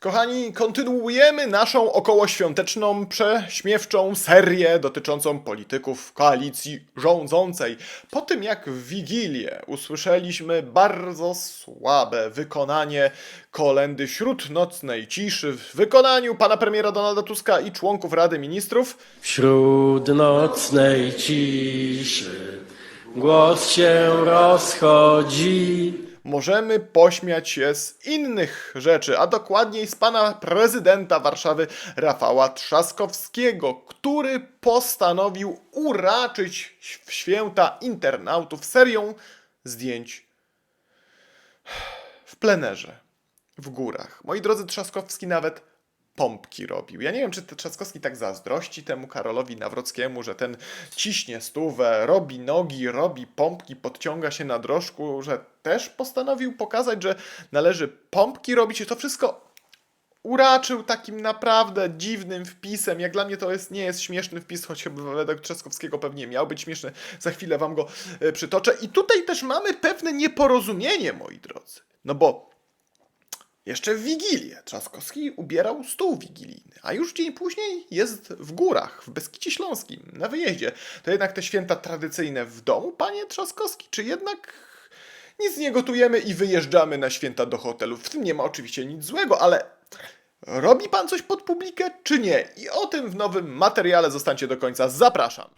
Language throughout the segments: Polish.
Kochani, kontynuujemy naszą okołoświąteczną, prześmiewczą serię dotyczącą polityków koalicji rządzącej. Po tym jak w Wigilię usłyszeliśmy bardzo słabe wykonanie kolendy śródnocnej ciszy w wykonaniu pana premiera Donalda Tuska i członków Rady Ministrów, Wśród nocnej ciszy głos się rozchodzi. Możemy pośmiać się z innych rzeczy, a dokładniej z pana prezydenta Warszawy Rafała Trzaskowskiego, który postanowił uraczyć w święta internautów serią zdjęć w plenerze, w górach. Moi drodzy, Trzaskowski nawet pompki robił. Ja nie wiem, czy Trzaskowski tak zazdrości temu Karolowi Nawrockiemu, że ten ciśnie stówę, robi nogi, robi pompki, podciąga się na drożku, że też postanowił pokazać, że należy pompki robić i to wszystko uraczył takim naprawdę dziwnym wpisem. Jak dla mnie to jest, nie jest śmieszny wpis, choć chyba według Trzaskowskiego pewnie miał być śmieszny. Za chwilę wam go e, przytoczę. I tutaj też mamy pewne nieporozumienie, moi drodzy. No bo jeszcze w Wigilię Trzaskowski ubierał stół wigilijny, a już dzień później jest w górach, w Beskidzie Śląskim, na wyjeździe. To jednak te święta tradycyjne w domu, panie Trzaskowski, czy jednak nic nie gotujemy i wyjeżdżamy na święta do hotelu? W tym nie ma oczywiście nic złego, ale robi pan coś pod publikę, czy nie? I o tym w nowym materiale zostańcie do końca. Zapraszam.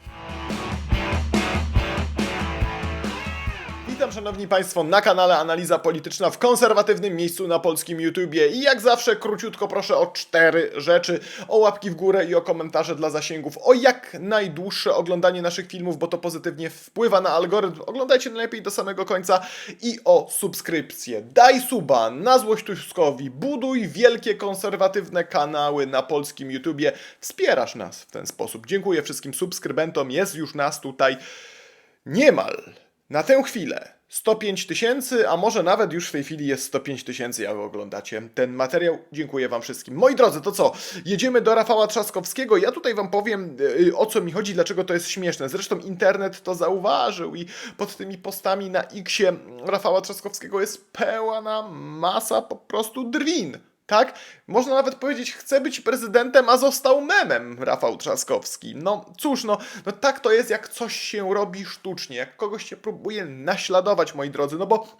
Witam szanowni państwo na kanale Analiza Polityczna w konserwatywnym miejscu na polskim YouTubie. I jak zawsze króciutko proszę o cztery rzeczy, o łapki w górę i o komentarze dla zasięgów, o jak najdłuższe oglądanie naszych filmów, bo to pozytywnie wpływa na algorytm, oglądajcie najlepiej do samego końca. I o subskrypcję. Daj suba na złość Tuskowi, buduj wielkie konserwatywne kanały na polskim YouTubie, wspierasz nas w ten sposób. Dziękuję wszystkim subskrybentom, jest już nas tutaj niemal na tę chwilę 105 tysięcy, a może nawet już w tej chwili jest 105 tysięcy, jak oglądacie ten materiał. Dziękuję Wam wszystkim. Moi drodzy, to co? Jedziemy do Rafała Trzaskowskiego. Ja tutaj Wam powiem yy, o co mi chodzi, dlaczego to jest śmieszne. Zresztą internet to zauważył i pod tymi postami na Xie Rafała Trzaskowskiego jest pełna masa po prostu drwin. Tak? Można nawet powiedzieć, chce być prezydentem, a został memem Rafał Trzaskowski. No cóż, no, no tak to jest, jak coś się robi sztucznie, jak kogoś się próbuje naśladować, moi drodzy, no bo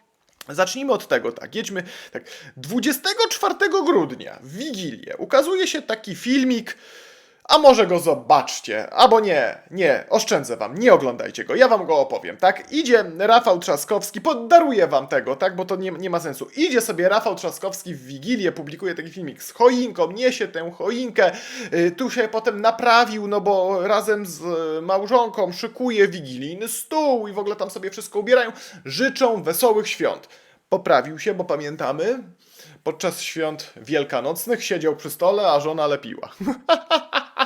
Zacznijmy od tego, tak, jedźmy, tak, 24 grudnia, w Wigilię, ukazuje się taki filmik, a może go zobaczcie, albo nie, nie, oszczędzę wam, nie oglądajcie go, ja wam go opowiem, tak? Idzie Rafał Trzaskowski, poddaruję wam tego, tak? Bo to nie, nie ma sensu. Idzie sobie Rafał Trzaskowski w Wigilię, publikuje taki filmik z choinką, niesie tę choinkę, y, tu się potem naprawił, no bo razem z y, małżonką szykuje wigilijny stół i w ogóle tam sobie wszystko ubierają. Życzą wesołych świąt. Poprawił się, bo pamiętamy, podczas świąt wielkanocnych siedział przy stole, a żona lepiła.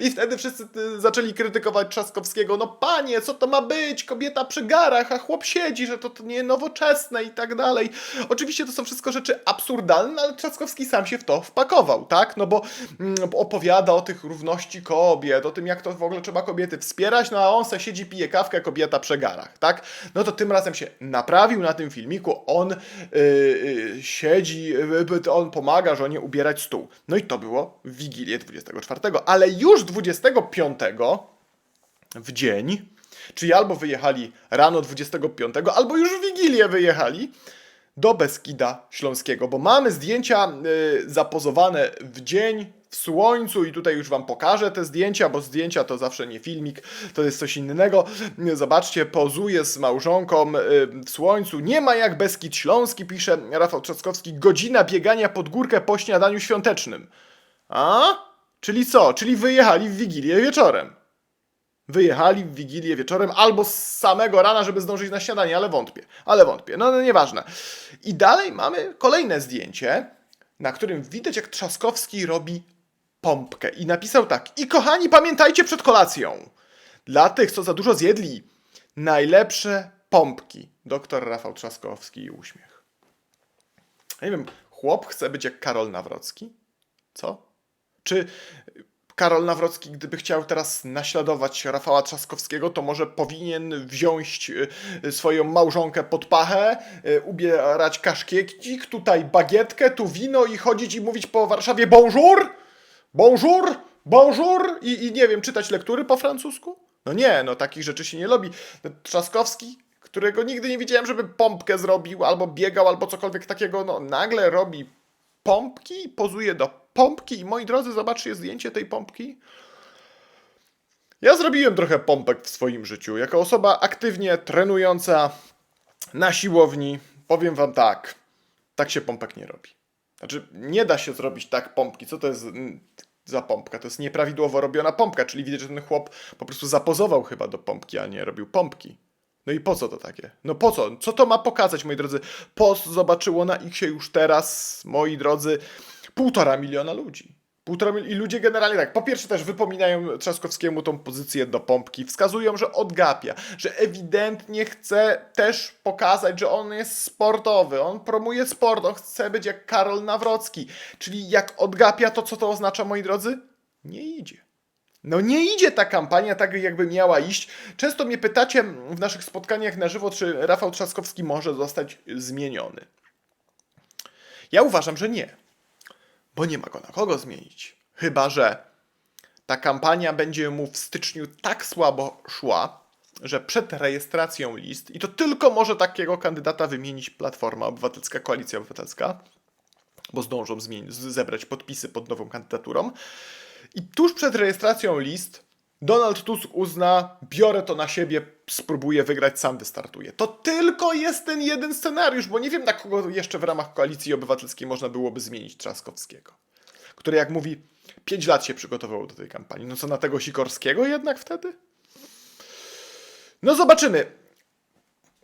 I wtedy wszyscy y, zaczęli krytykować Trzaskowskiego. No panie, co to ma być? Kobieta przy garach, a chłop siedzi, że to, to nie nowoczesne i tak dalej. Oczywiście to są wszystko rzeczy absurdalne, ale Trzaskowski sam się w to wpakował, tak? No bo mm, opowiada o tych równości kobiet, o tym jak to w ogóle trzeba kobiety wspierać, no a on se siedzi, pije kawkę, kobieta przy garach, tak? No to tym razem się naprawił na tym filmiku, on yy, siedzi, yy, on pomaga żonie ubierać stół. No i to było w Wigilię 24, ale już 25 w dzień, czyli albo wyjechali rano 25, albo już w Wigilię wyjechali do Beskida Śląskiego, bo mamy zdjęcia y, zapozowane w dzień w słońcu i tutaj już wam pokażę te zdjęcia, bo zdjęcia to zawsze nie filmik, to jest coś innego. Zobaczcie, pozuje z małżonką y, w słońcu. Nie ma jak Beskid Śląski, pisze Rafał Trzaskowski, godzina biegania pod górkę po śniadaniu świątecznym. A? Czyli co? Czyli wyjechali w Wigilię wieczorem. Wyjechali w Wigilię wieczorem albo z samego rana, żeby zdążyć na śniadanie, ale wątpię. Ale wątpię. No, no nieważne. I dalej mamy kolejne zdjęcie, na którym widać, jak Trzaskowski robi pompkę. I napisał tak. I kochani, pamiętajcie przed kolacją. Dla tych, co za dużo zjedli, najlepsze pompki. Doktor Rafał Trzaskowski i uśmiech. Ja nie wiem, chłop chce być jak Karol Nawrocki? Co? Czy Karol Nawrocki, gdyby chciał teraz naśladować Rafała Trzaskowskiego, to może powinien wziąć y, swoją małżonkę pod pachę, y, ubierać kaszkiecik, tutaj bagietkę, tu wino i chodzić i mówić po Warszawie bonjour, bonjour, bonjour i, i nie wiem, czytać lektury po francusku? No nie, no takich rzeczy się nie robi. Trzaskowski, którego nigdy nie widziałem, żeby pompkę zrobił, albo biegał, albo cokolwiek takiego, no nagle robi pompki, pozuje do pompki i moi drodzy, zobaczcie zdjęcie tej pompki. Ja zrobiłem trochę pompek w swoim życiu. Jako osoba aktywnie trenująca na siłowni, powiem wam tak, tak się pompek nie robi. Znaczy, nie da się zrobić tak pompki. Co to jest za pompka? To jest nieprawidłowo robiona pompka, czyli widać, że ten chłop po prostu zapozował chyba do pompki, a nie robił pompki. No i po co to takie? No po co? Co to ma pokazać, moi drodzy? Post zobaczyło na Xie już teraz, moi drodzy, półtora miliona ludzi. Półtora mil... I ludzie generalnie tak, po pierwsze też wypominają Trzaskowskiemu tą pozycję do pompki, wskazują, że odgapia, że ewidentnie chce też pokazać, że on jest sportowy, on promuje sport, on chce być jak Karol Nawrocki. Czyli jak odgapia, to co to oznacza, moi drodzy? Nie idzie. No nie idzie ta kampania tak, jakby miała iść. Często mnie pytacie w naszych spotkaniach na żywo, czy Rafał Trzaskowski może zostać zmieniony. Ja uważam, że nie. Bo nie ma go na kogo zmienić. Chyba, że ta kampania będzie mu w styczniu tak słabo szła, że przed rejestracją list, i to tylko może takiego kandydata wymienić Platforma Obywatelska, Koalicja Obywatelska, bo zdążą zebrać podpisy pod nową kandydaturą. I tuż przed rejestracją list Donald Tusk uzna, biorę to na siebie, spróbuję wygrać, sam wystartuję. To tylko jest ten jeden scenariusz, bo nie wiem, na kogo jeszcze w ramach Koalicji Obywatelskiej można byłoby zmienić Trzaskowskiego. Który, jak mówi, 5 lat się przygotowywał do tej kampanii. No co, na tego Sikorskiego jednak wtedy? No zobaczymy.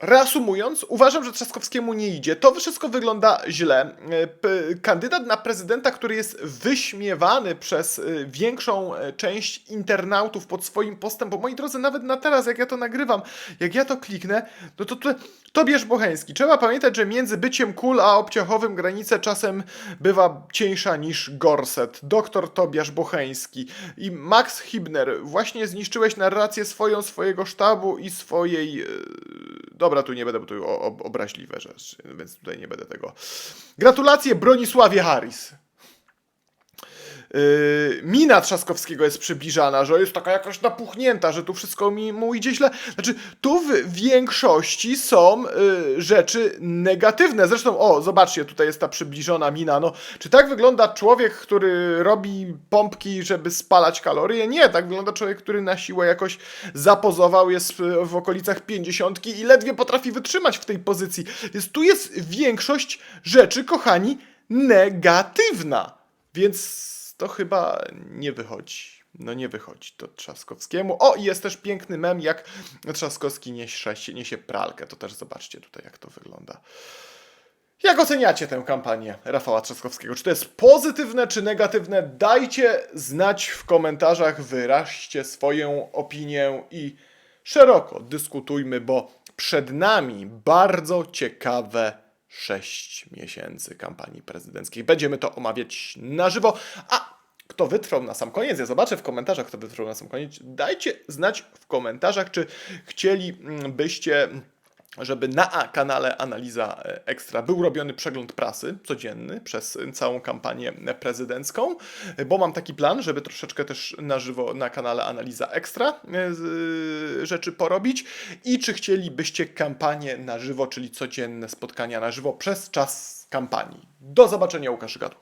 Reasumując, uważam, że Trzaskowskiemu nie idzie. To wszystko wygląda źle. E, Kandydat na prezydenta, który jest wyśmiewany przez e, większą e, część internautów pod swoim postem, bo moi drodzy, nawet na teraz, jak ja to nagrywam, jak ja to kliknę, no to, to Tobiasz Bocheński. Trzeba pamiętać, że między byciem kul a obciachowym granica czasem bywa cieńsza niż gorset. Doktor Tobiasz Bocheński i Max Hibner. Właśnie zniszczyłeś narrację swoją, swojego sztabu i swojej... Dobra, tu nie będę, bo tu o- o- obraźliwe rzeczy, więc tutaj nie będę tego. Gratulacje Bronisławie Harris. Yy, mina Trzaskowskiego jest przybliżana, że jest taka jakaś napuchnięta, że tu wszystko mi, mu idzie źle. Znaczy, tu w większości są yy, rzeczy negatywne. Zresztą, o, zobaczcie, tutaj jest ta przybliżona mina. No, czy tak wygląda człowiek, który robi pompki, żeby spalać kalorie? Nie, tak wygląda człowiek, który na siłę jakoś zapozował, jest w, okolicach pięćdziesiątki i ledwie potrafi wytrzymać w tej pozycji. Jest, tu jest większość rzeczy, kochani, negatywna. Więc to chyba nie wychodzi. No nie wychodzi to Trzaskowskiemu. O, i jest też piękny mem, jak Trzaskowski niesie, niesie pralkę. To też zobaczcie tutaj, jak to wygląda. Jak oceniacie tę kampanię Rafała Trzaskowskiego? Czy to jest pozytywne, czy negatywne? Dajcie znać w komentarzach, wyraźcie swoją opinię i szeroko dyskutujmy, bo przed nami bardzo ciekawe 6 miesięcy kampanii prezydenckiej. Będziemy to omawiać na żywo, a kto wytrwał na sam koniec, ja zobaczę w komentarzach, kto wytrwał na sam koniec. Dajcie znać w komentarzach, czy chcielibyście żeby na kanale Analiza e, Ekstra był robiony przegląd prasy codzienny przez całą kampanię prezydencką, e, bo mam taki plan, żeby troszeczkę też na żywo na kanale Analiza Ekstra e, rzeczy porobić i czy chcielibyście kampanię na żywo, czyli codzienne spotkania na żywo przez czas kampanii. Do zobaczenia, Łukasz Gadu.